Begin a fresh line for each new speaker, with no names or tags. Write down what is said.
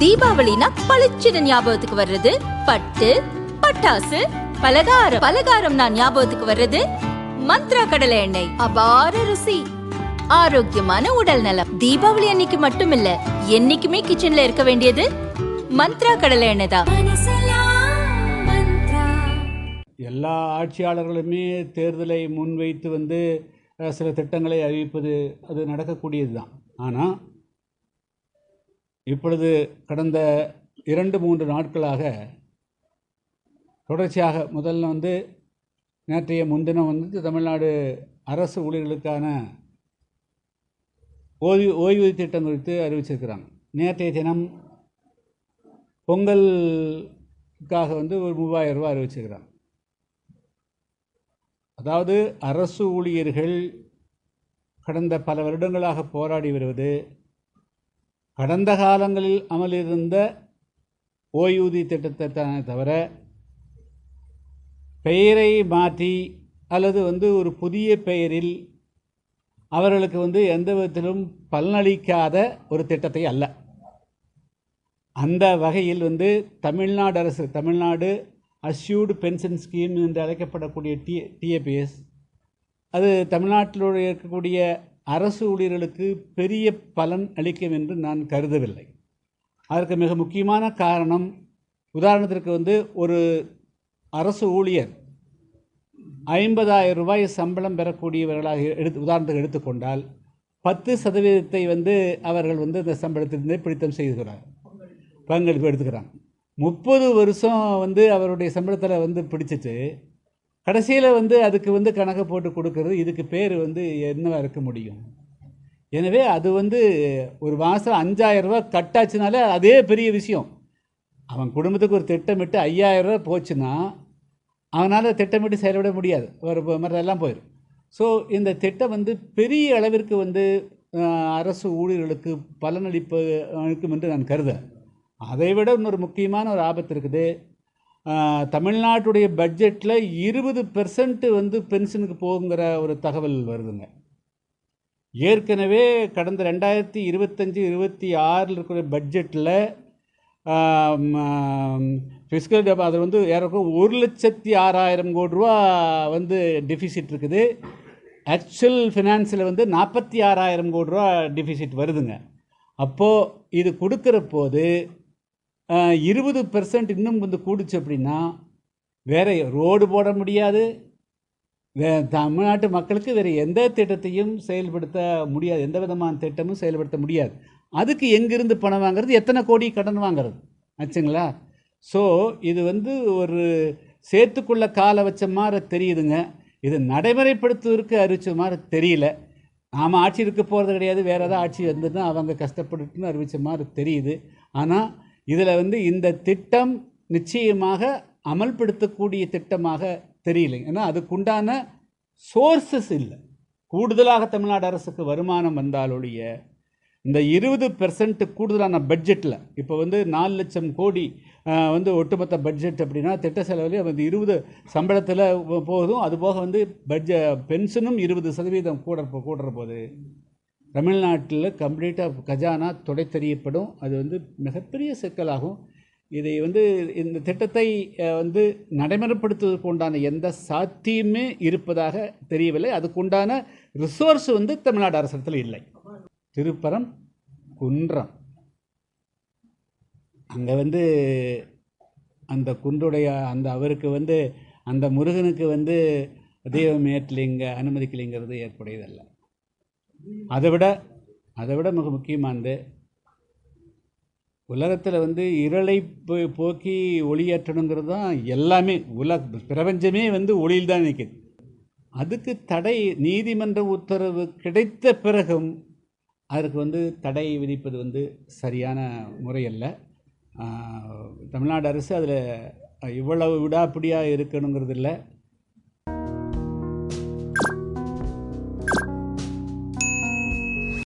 தீபாவளினா பளிச்சுன்னு ஞாபகத்துக்கு வர்றது. பட்டு பட்டாசு பலகாரம். பலகாரம் நான் ஞாபகத்துக்கு வர்றது. மந்த்ரா கடலை எண்ணெய். அபார ருசி. ஆரோக்கியமான உடல் நலம். தீபாவளி அன்னைக்கு மட்டும் இல்ல என்னைக்குமே கிச்சன்ல இருக்க வேண்டியது மந்த்ரா கடலை எண்ணெய் தான்.
எல்லா ஆட்சியாளர்களுமே தேர்தலை முன்வைத்து வந்து சில திட்டங்களை அறிவிப்பது அது நடக்கக்கூடியது தான் ஆனால் இப்பொழுது கடந்த இரண்டு மூன்று நாட்களாக தொடர்ச்சியாக முதல்ல வந்து நேற்றைய முன்தினம் வந்து தமிழ்நாடு அரசு ஊழியர்களுக்கான ஓய்வு ஓய்வூதிய திட்டம் குறித்து அறிவிச்சிருக்கிறாங்க. நேற்றைய தினம் பொங்கலுக்காக வந்து ஒரு மூவாயிரம் ரூபாய் அறிவிச்சிருக்கிறாங்க. அதாவது அரசு ஊழியர்கள் கடந்த பல வருடங்களாக போராடி வருவது கடந்த காலங்களில் அமலிருந்த இருந்த ஓய்வூதிய திட்டத்தை தானே தவிர பெயரை மாற்றி அல்லது வந்து ஒரு புதிய பெயரில் அவர்களுக்கு வந்து எந்த விதத்திலும் பலனளிக்காத ஒரு திட்டத்தை அல்ல. அந்த வகையில் வந்து தமிழ்நாடு அரசு தமிழ்நாடு அஷ்யூர்டு பென்ஷன் ஸ்கீம் என்று அழைக்கப்படக்கூடிய டி டிஏபிஎஸ் அது தமிழ்நாட்டில் இருக்கக்கூடிய அரசு ஊழியர்களுக்கு பெரிய பலன் அளிக்கும் என்று நான் கருதவில்லை. அதற்கு மிக முக்கியமான காரணம் உதாரணத்திற்கு வந்து ஒரு அரசு ஊழியர் ஐம்பதாயிரம் ரூபாய் சம்பளம் பெறக்கூடியவர்களாக எடுத்து உதாரணத்துக்கு எடுத்துக்கொண்டால் பத்து சதவீதத்தை வந்து அவர்கள் வந்து இந்த சம்பளத்திலிருந்தே பிடித்தம் செய்துகிறார் பங்களிப்பு எடுத்துக்கிறாங்க. முப்பது வருஷம் வந்து அவருடைய சம்பளத்தில் வந்து பிடிச்சிட்டு கடைசியில் வந்து அதுக்கு வந்து கணக்கு போட்டு கொடுக்கறது இதுக்கு பேர் வந்து என்னவா இருக்க முடியும்? எனவே அது வந்து ஒரு மாதம் அஞ்சாயிரம் கட்டாச்சுனாலே அதே பெரிய விஷயம். அவன் குடும்பத்துக்கு ஒரு திட்டமிட்டு ஐயாயிரரூபா போச்சுன்னா அவனால் திட்டமிட்டு செயல்பட முடியாது. ஒரு மாதிரிலாம் போயிடும் ஸோ இந்த திட்டம் வந்து பெரிய அளவிற்கு வந்து அரசு ஊழியர்களுக்கு பலனளிப்பு அளிக்கும் என்று நான் கருத அதை விட இன்னொரு முக்கியமான ஒரு ஆபத்து இருக்குது. தமிழ்நாட்டுடைய பட்ஜெட்டில் இருபது பெர்சன்ட்டு வந்து பென்ஷனுக்கு போகுங்கிற ஒரு தகவல் வருதுங்க. ஏற்கனவே கடந்த ரெண்டாயிரத்தி இருபத்தஞ்சி இருபத்தி ஆறில் இருக்கிற பட்ஜெட்டில் ஃபிஸ்கல் அது வந்து ஏறக்கும் ஒரு லட்சத்தி ஆறாயிரம் கோடி ரூபா வந்து டெஃபிசிட் இருக்குது. ஆக்சுவல் ஃபினான்ஸில் வந்து நாற்பத்தி ஆறாயிரம் கோடி ரூபா டெஃபிசிட் வருதுங்க. அப்போது இது கொடுக்குற போது இருபது பெர்சன்ட் இன்னும் வந்து கூடுச்சு அப்படின்னா வேறு ரோடு போட முடியாது. வே தமிழ்நாட்டு மக்களுக்கு வேறு எந்த திட்டத்தையும் செயல்படுத்த முடியாது. எந்த விதமான திட்டமும் செயல்படுத்த முடியாது. அதுக்கு எங்கிருந்து பணம் வாங்குறது? எத்தனை கோடி கடன் வாங்குறது? ஆச்சுங்களா? ஸோ இது வந்து ஒரு சேர்த்துக்குள்ள காலை வச்ச மாதிரி தெரியுதுங்க. இது நடைமுறைப்படுத்துவதற்கு அறிவிச்ச மாதிரி தெரியல. நாம் ஆட்சி இருக்க போகிறது கிடையாது. வேறு ஏதாவது ஆட்சி வந்துன்னா அவங்க கஷ்டப்பட்டுன்னு அறிவித்த மாதிரி தெரியுது. ஆனால் இதில் வந்து இந்த திட்டம் நிச்சயமாக அமல்படுத்தக்கூடிய திட்டமாக தெரியலைங்க ஏன்னா அதுக்குண்டான சோர்சஸ் இல்லை. கூடுதலாக தமிழ்நாடு அரசுக்கு வருமானம் வந்தாலொழிய இந்த இருபது பெர்சன்ட் கூடுதலான பட்ஜெட்டில் இப்போ வந்து நாலு லட்சம் கோடி வந்து ஒட்டுமொத்த பட்ஜெட் அப்படின்னா திட்ட செலவுலேயே வந்து இருபது சம்பளத்தில் போதும். அதுபோக வந்து பட்ஜெ பென்ஷனும் இருபது சதவீதம் கூட கூடுற போது தமிழ்நாட்டில் கம்ப்ளீட்டாக கஜானா துடைத்தெறியப்படும் அது வந்து மிகப்பெரிய சிக்கலாகும். இதை வந்து இந்த திட்டத்தை வந்து நடைமுறைப்படுத்துவதற்கு உண்டான எந்த சாத்தியமே இருப்பதாக தெரியவில்லை. அதுக்குண்டான ரிசோர்ஸ் வந்து தமிழ்நாடு அரசத்தில் இல்லை. திருப்பரம் குன்றம். அங்கே வந்து அந்த குன்றுடைய அந்த அவருக்கு வந்து அந்த முருகனுக்கு வந்து தெய்வம் ஏற்றலைங்க அனுமதிக்கலைங்கிறது ஏற்புடையதல்ல. அதை விட அதை விட மிக முக்கியமானது உலகத்தில் வந்து இருளை போ- போக்கி ஒளியேற்றணுங்கிறது தான் எல்லாமே உல பிரபஞ்சமே வந்து ஒளியில் தான் நிற்குது அதுக்கு தடை நீதிமன்ற உத்தரவு கிடைத்த பிறகும் அதற்கு வந்து தடை விதிப்பது வந்து சரியான முறையல்ல தமிழ்நாடு அரசு அதில் இவ்வளவு விடாப்பிடியாக இருக்கணுங்கிறது இல்லை.